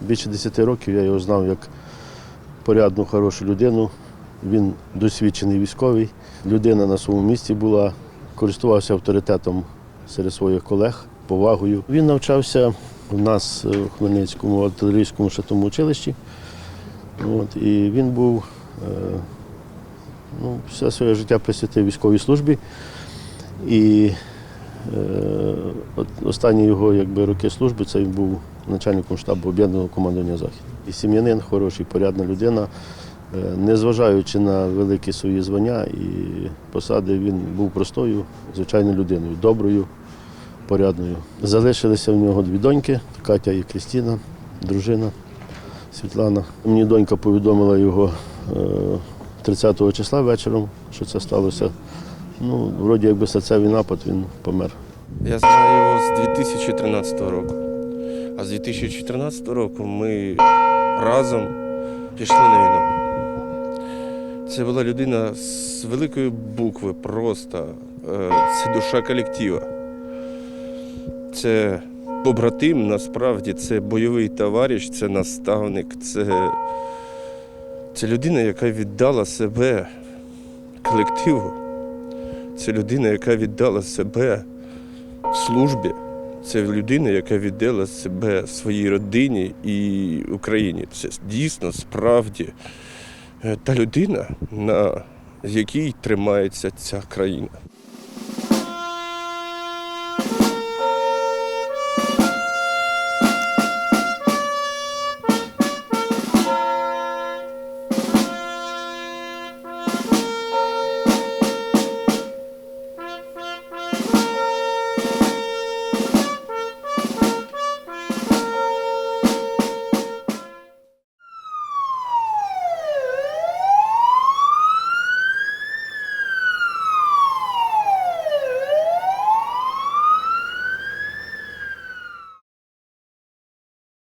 Більше 10 років я його знав як порядну, хорошу людину. Він досвідчений військовий. Людина на своєму місці була, користувався авторитетом серед своїх колег, повагою. Він навчався у нас е, в Хмельницькому артилерійському шатому училищі. От, і він був е, ну, все своє життя присвятив військовій службі. І останні його якби, роки служби це він був начальником штабу об'єднаного командування Захід. І сім'янин хороший, порядна людина. Е, Незважаючи на великі свої звання і посади, він був простою, звичайною людиною, доброю, порядною. Залишилися в нього дві доньки Катя і Крістіна, дружина Світлана. Мені донька повідомила його е, 30 числа вечором, що це сталося. Ну, вроді якби серцевий напад, він помер. Я знаю його з 2013 року. А з 2014 року ми разом пішли на війну. Це була людина з великої букви, просто. Е, Це душа колектива. Це побратим, насправді, це бойовий товариш, це наставник, це, це людина, яка віддала себе колективу. Це людина, яка віддала себе в службі. Це людина, яка віддала себе своїй родині і Україні. Це дійсно справді е, та людина, на якій тримається ця країна.